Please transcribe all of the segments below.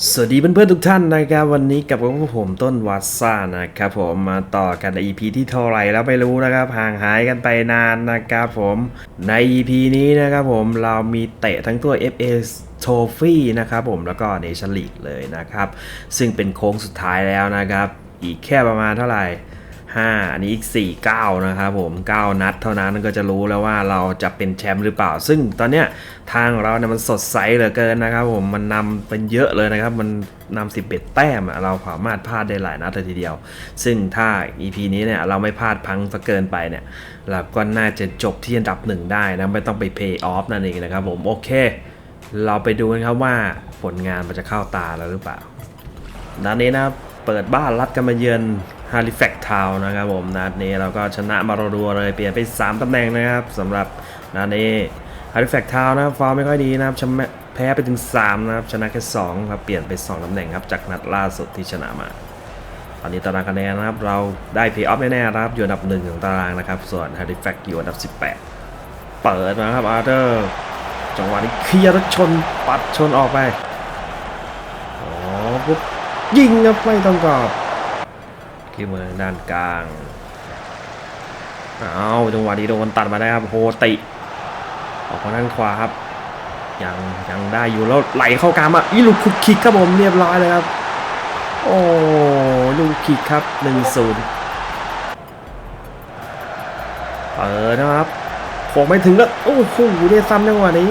สวัสดีเพื่อนๆทุกท่านนะครับวันนี้กับพวกผมต้นวัดซ่านะครับผมมาต่อกันใน EP ที่เท่าไหร่แล้วไม่รู้นะครับห่างหายกันไปนานนะครับผมใน EP นี้นะครับผมเรามีเตะทั้งตัว FA Trophy นะครับผมแล้วก็ Nation League เลยนะครับ ซึ่งเป็นโค้งสุดท้ายแล้วนะครับ อีกแค่ประมาณเท่าไหร่ 5 อันนี้อีก 4 9 นะครับผม 9 นัดเท่านั้นก็จะรู้แล้วว่าเราจะเป็นแชมป์หรือเปล่า ซึ่งตอนเนี้ยทางเราเนี่ยมันสดใสเหลือเกินนะครับผม มันนำเป็นเยอะเลยนะครับ มันนำ11 แต้ม เราสามารถพลาดได้หลายนัดเลยทีเดียว ซึ่งถ้า EP นี้เนี่ยเราไม่พลาดพังซะเกินไปเนี่ย เราก็น่าจะจบที่อันดับหนึ่งได้นะ ไม่ต้องไป pay off นั่นเองนะครับผม โอเค เราไปดูกันครับว่าผลงานมันจะเข้าตาเราหรือเปล่านัดนี้นะเปิดบ้านรัดกันมาเยือน ฮาริแฟกทาวนะครับผมนัดนี้เราก็ชนะมารัวๆเลยเปลี่ยนไป 3ตำแหน่งนะครับสำหรับนัดนี้ฮาริแฟกทาวนะครับฟอร์มไม่ค่อยดีนะครับชนะแพ้ไปถึง 3 นะครับ ชนะแค่2ครับเปลี่ยนไป 2ตำแหน่งครับจากนัดล่าสุดที่ชนะมา ตอนนี้ตารางคะแนนนะครับ เราได้เพย์ออฟแน่ๆนะครับอยู่อันดับหนึ่งของตารางนะครับ ส่วนฮาริแฟกอยู่อันดับ 18 เปิดนะครับอาร์เตอร์จังหวะนี้เคลียร์รถชนปัดชนออกไปอ๋อปุ๊บยิงครับไม่ต้องกรอบ ที่มือด้านกลางเอาจังหวะนี้โดนตัดมาได้ครับโฮติ ออกมาด้านขวาครับ ยังยังได้อยู่แล้วไหลเข้ากลางมาอีลูกคุกคิกครับผมเรียบร้อยเลยครับ โอ้ลูกคิกครับ1นศูนย์เปิดนะครับโขกไม่ถึงแล้วโอ้โหได้ซ้ำจังหวะนี้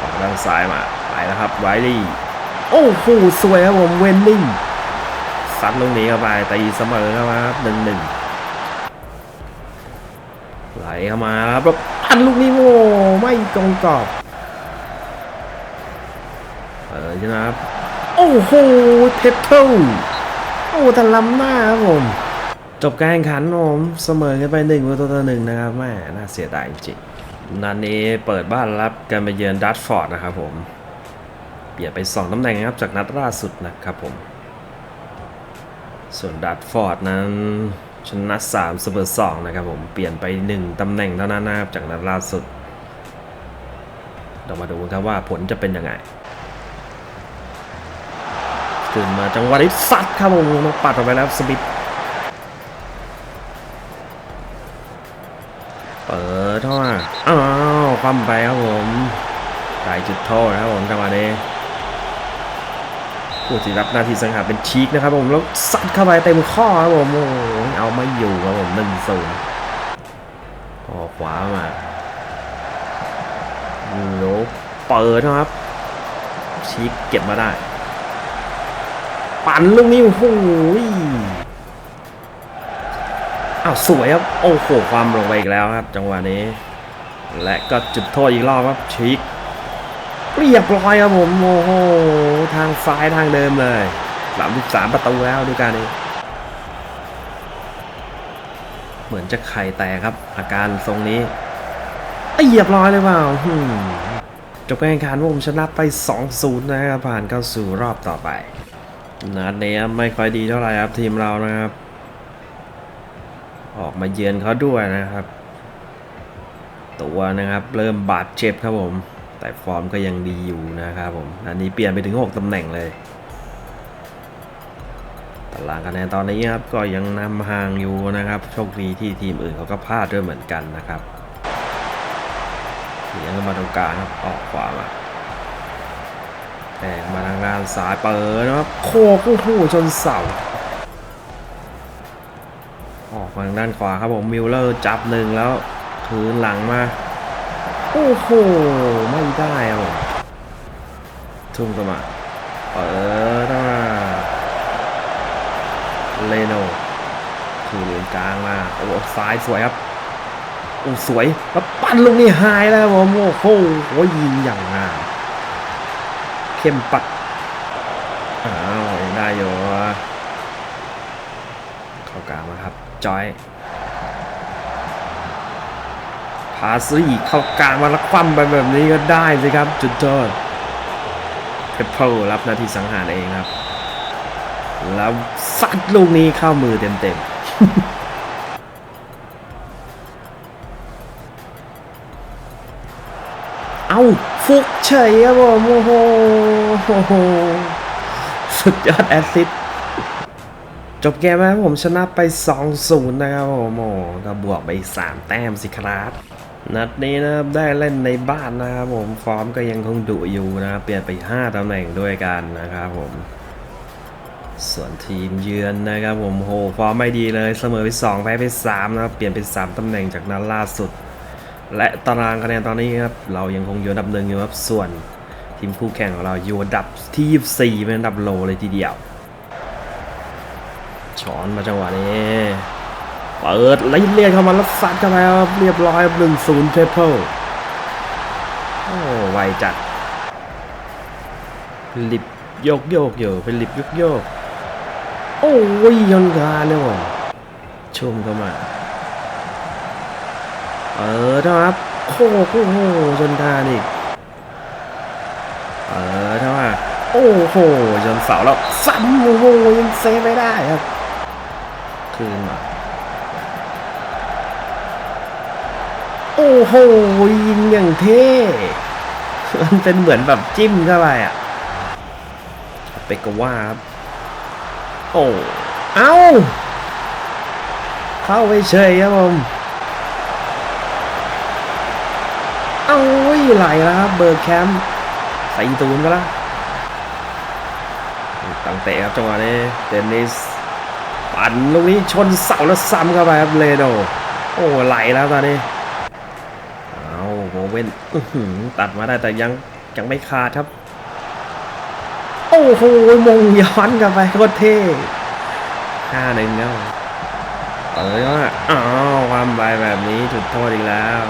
ออกด้านซ้ายมาไปแล้วครับไวลี่โอ้โหสวยครับผมเวนนิ่ง ซัดลูกนี้เข้าไปตีเสมอเข้ามาครับหนึ่งหนึ่งไหลเข้ามาครับแล้วอันลูกนี้โอ้ไม่ตรงกรอบเออชนะครับ โอ้โหเทปเทิลโอ้แต่ล้ำหน้าครับผม จบการแข่งขันครับผมเสมอกันไปหนึ่งประตูต่อหนึ่งนะครับแม่น่าเสียดายจริงนัดนี้เปิดบ้านรับกันไปเยือนดัตฟอร์ดนะครับผม เปลี่ยนไป 2ตำแหน่งนะครับจากนัดล่าสุดนะครับผม ส่วนดัตฟอร์ดนั้นชนะ3เสมอ2นะครับผม เปลี่ยนไป 1ตำแหน่งเท่านั้นนะครับจากนัดล่าสุด เรามาดูกันครับว่าผลจะเป็นยังไงขึ้นมาจังหวะนี้ซัดครับผมต้องปัดออกไปแล้วสมิธเปิดเข้ามาอ้าวคว่ำไปครับผมไก่จุดโทษครับผมจังหวะนี้ ผู้ที่รับหน้าที่สังหารเป็นชีกนะครับผมแล้วซัดเข้าไปเต็มข้อครับผมโอ้โหเอาไม่อยู่ครับผมหนึ่งศูนย์ออกขวามาโยเปิดนะครับ ชีกเก็บมาได้ ปั่นลูกนี้โอ้โหอ้าวสวยครับ โอ้โหความลงไปอีกแล้วครับ จังหวะนี้ และก็จุดโทษอีกรอบครับชิก เรียบร้อยครับผมโอ้โหทางซ้ายทางเดิมเลย33ประตูแล้วดูการนี้ เหมือนจะไข่แตกครับ อาการทรงนี้เรียบร้อยเลยเปล่าจบการแข่งขันผมชนะไป 2-0 นะครับผ่านเข้าสู่รอบต่อไปนัดนี้ไม่ค่อยดีเท่าไหร่ครับทีมเรานะครับ ออกมาเยือนเขาด้วยนะครับ ตัวนะครับ เริ่มบาดเจ็บครับผม แต่ฟอร์มก็ยังดีอยู่นะครับผม อันนี้เปลี่ยนไปถึง 6ตำแหน่งเลยตารางคะแนนตอนนี้ครับก็ยังนำห่างอยู่นะครับ โชคดีที่ทีมอื่นเขาก็พลาดด้วยเหมือนกันนะครับเสียงมาตรงกลางครับออกขวามาแตกมาทางด้านซ้ายเปิดนะครับโคกโอ้โหชนเสาออกมาทางด้านขวาครับผมมิลเลอร์จับหนึ่งแล้วคืนหลังมา โอ้โห ไม่ได้ครับผมทุ่มเข้ามาเปิดเข้ามาเลโนคือเหรียญกลางมา โอ้ซ้ายสวยครับ โอ้สวยแล้วปั้นลูกนี้หายแล้วผมโอ้โหโอ้ยิงอย่างงามเข้มปัดอ้าวได้อยู่เข้ากลางมาครับ จอย พาซีเข้ากลางมาล้วคว่ำไปแบบนี้ก็ได้สิครับ จุดโทษเพปเปิลรับหน้าที่สังหารเองครับ แล้วซัดลูกนี้เข้ามือเต็มๆเอาฟุกเฉยครับผมโอ้โหโหสุดยอดแอสซิสต์จบเกมแล้วผมชนะไป 2-0 นะครับผมโอ้โหก็บวกไป 3 แต้มสิครับ นัดนี้นะครับได้เล่นในบ้านนะครับผมฟอร์มก็ยังคงดุอยู่นะครับเปลี่ยนไป 5ตำแหน่งด้วยกันนะครับผม ส่วนทีมเยือนนะครับผมโหฟอร์มไม่ดีเลยเสมอไป2แพ้ไป3นะครับเปลี่ยนเป็น 3ตำแหน่งจากนัดล่าสุด และตารางคะแนนตอนนี้ครับเรายังคงอยู่อันดับหนึ่งอยู่ครับส่วนทีมคู่แข่งของเราอยู่อันดับที่24เป็นอันดับโลเลยทีเดียวช้อนมาจังหวะนี้ เปิดไล่เลียนเข้ามาแล้วซัดเข้าไปครับเรียบร้อยหนึ่งศูนย์เทเพิลโอ้ไวจัดลิบโยกโยกอยู่เป็นลิบโยกโยกโอ้ยยังกาเนี่ยผมชุ่มเข้ามาเออครับโค้โอ้โหจนกานอีกเออถ้าว่โอ้โหจนเสาแล้วซ้ำโอ้โหยังเซฟไม่ได้ครับคืนมา โอ้โหยิงอย่างเท่มันเป็นเหมือนแบบจิ้มเข้าไปอะไปกว่าครับโอ้เอ้า เข้าไปเฉยครับผมเอ้าไหลแล้วครับเบอร์แคมป์ใส่ตูนก็แล้วตั้งเตะครับจังหวะนี้เดนนิสปั่นลูกนี้ชนเสาแล้วซ้ำเข้าไปครับเลโดโอ้ไหลแล้วตอนนี้ เว้นอตัดมาได้แต่ยังยังไม่ขาดครับ โอ้โหมงย้อนกลับไปโคตรเท่ห้าหนึ่งแล้วเปิดว่าอ้าวความไปแบบนี้จุดโทษอีกแล้ว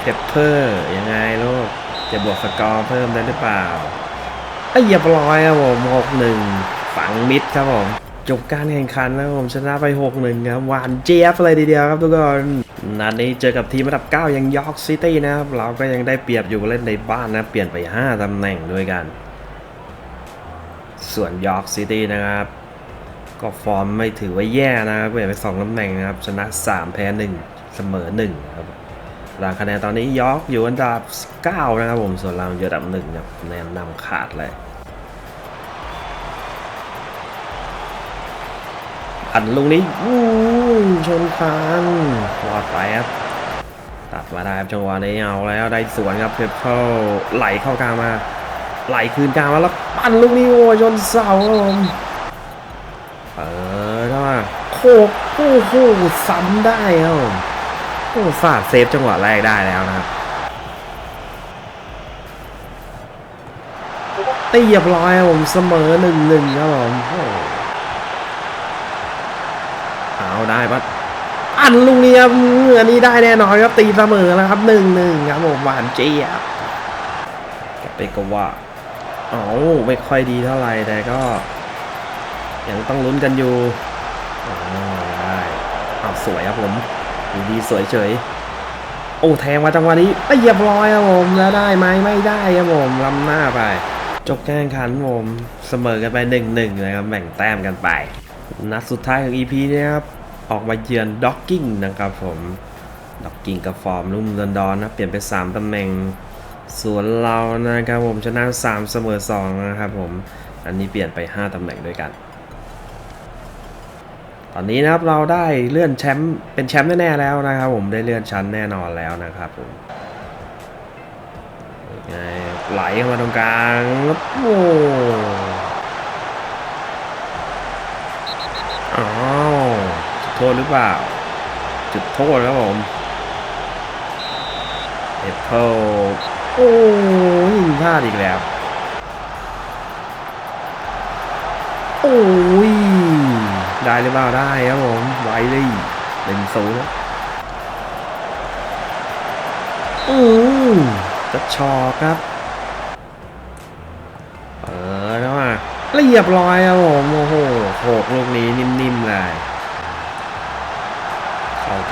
เทปเพอร์ยังไงลูกจะบวกสกอร์เพิ่มได้หรือเปล่าไอ้เหยียบร้อยครับผมหกหนึ่งฝังมิดครับผม จบการแข่งขันแล้วผมชนะไป6-1ครับหวานเจี๊ยบเลยทีเดียวครับทุกคนนัดนี้เจอกับทีมระดับ 9 ยังยอร์กซิตี้นะครับ เราก็ยังได้เปรียบอยู่เล่นในบ้านนะ เปลี่ยนไป 5ตำแหน่งด้วยกัน ส่วนยอร์กซิตี้นะครับ ก็ฟอร์มไม่ถือว่าแย่นะครับเปลี่ยนไป 2ตำแหน่งนะครับ ชนะ 3 แพ้ 1 เสมอ 1 ครับรางคะแนนตอนนี้ยอร์กอยู่อันดับ 9 นะครับผมส่วนเราอยู่อันดับ1ครับคะแนนนำขาดเลยันลูกนี้ชนคานรอดไปครับ ตัดมาได้ครับจังหวะนี้เอาแล้วได้สวนครับเพปเปิลไหลเข้ากลางมา ไหลคืนกลางมาแล้วปั่นลูกนี้โอ้ยชนเสาครับผมเปิดเข้ามาโคกโอ้โหซ้ำได้ครับผมโอ้ฟาดเซฟจังหวะแรกได้แล้วนะครับตีเรียบร้อยครับผมเสมอหนึ่งหนึ่งครับผม เอาได้ปะอันลุงนี้ครับอันนี้ได้แน่นอนครับตีเสมอแล้วครับหนึ่งหนึ่งครับผมหวานเจี๊ยบกลับไปกว่าเอาไม่ค่อยดีเท่าไหร่แต่ก็ยังต้องลุ้นกันอยู่อ๋อได้เอาสวยครับผมดีดีสวยเฉย โอ้แทงมาจังหวะนี้เรียบร้อยครับผมแล้วได้ไหมไม่ได้ครับผมลำหน้าไป จบการแข่งขันผมเสมอกันไปหนึ่งหนึ่งนะครับแบ่งแต้มกันไป นัดสุดท้ายของ EP นี้ครับ ออกมาเยือนด็อกกิ้งนะครับผมด็อกกิ้งกับฟอร์มลุ่มดอนดอนนะเปลี่ยนไป 3 ตำแหน่ง ส่วนเรานะครับผมชนะ 3 เสมอ 2 นะครับผม อันนี้เปลี่ยนไป 5 ตำแหน่งด้วยกัน ตอนนี้นะครับเราได้เลื่อนแชมป์เป็นแชมป์แน่ๆแล้วนะครับผมได้เลื่อนชั้นแน่นอนแล้วนะครับผมไหลเข้ามาตรงกลางแล้โอ้อ้าวจุด โทษหรือเปล่า จุดโทษครับผมเอฟเพิลโอ้ยิงพลาดอีกแล้ว โอ้ย ได้หรือเปล่าได้ครับผมไวเลยหนึ่งศูนย์อืมกระชอกครับ เออแล้วอะเรียบร้อยครับผม โอ้โหโขกลูกนี้นิ่มๆเลย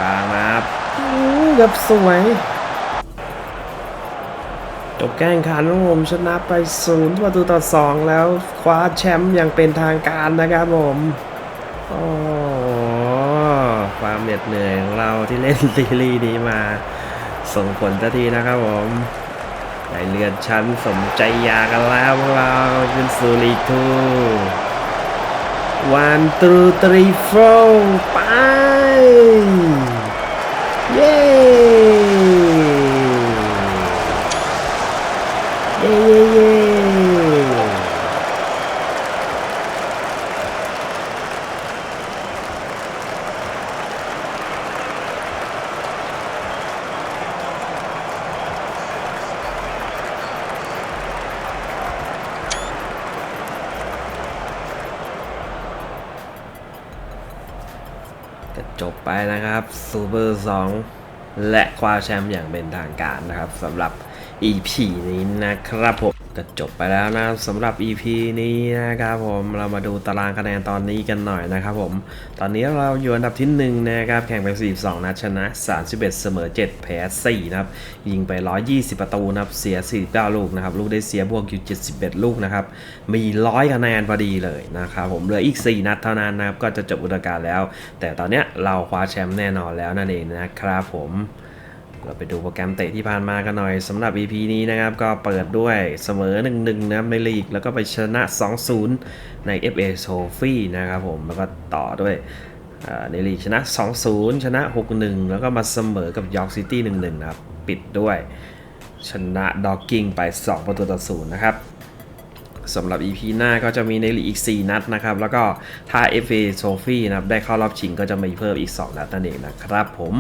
กลางนะครับอู้เกับสวยจบแก้งขันของผมชนะไปศูนย์ประตูต่อสองแล้วคว้าแชมป์อย่างเป็นทางการนะครับผมโอ้ความเหน็ดเหนื่อยของเราที่เล่นซีรีส์นี้มา ส่งผลทันทีนะครับผมได้เลื่อนชั้นสมใจอยากกันแล้วพวกเราขึ้นสู่ลีกทู one two three four ไป เย้ จบไปนะครับซูเปอร์2และคว้าแชมป์อย่างเป็นทางการนะครับสำหรับ EP นี้นะครับผมก็จบไปแล้วนะสำหรับ EP นี้นะครับผมเรามาดูตารางคะแนนตอนนี้กันหน่อยนะครับผม ตอนนี้เราอยู่อันดับที่1นะครับแข่งไป 42 นัดชนะ 31 เสมอ 7 แพ้ 4 นะครับ ยิงไป 120 ประตูนะครับ เสีย 49 ลูกนะครับ ลูกได้เสียบวกอยู่ 71 ลูกนะครับ มี 100 คะแนนพอดีเลยนะครับผมเหลืออีก 4 นัดเท่านั้นนะครับก็จะจบฤดูกาลแล้ว แต่ตอนนี้เราคว้าแชมป์แน่นอนแล้วนั่นเองนะครับผม เราไปดูโปรแกรมเตะที่ผ่านมากันหน่อยสำหรับ EP นี้นะครับ ก็เปิดด้วยเสมอ 1-1 นะครับในลีก แล้วก็ไปชนะ 2-0 ใน FA Trophy นะครับผม แล้วก็ต่อด้วยในลีกชนะ 2-0 ชนะ 6-1 แล้วก็มาเสมอกับยอร์กซิตี้ 1-1 นะครับ ปิดด้วยชนะด็อกกิ้งไป 2 ประตูต่อ 0 นะครับ สำหรับ EP หน้าก็จะมีในลีกอีก 4 นัดนะครับ แล้วก็ถ้า FA Trophy นะครับได้เข้ารอบชิงก็จะมีเพิ่มอีก 2 นัดนั่นเองนะครับผม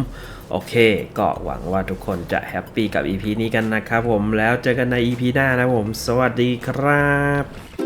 โอเค ก็หวังว่าทุกคนจะแฮปปี้กับ EP นี้กันนะครับผมแล้วเจอกันใน EP หน้านะครับผม สวัสดีครับ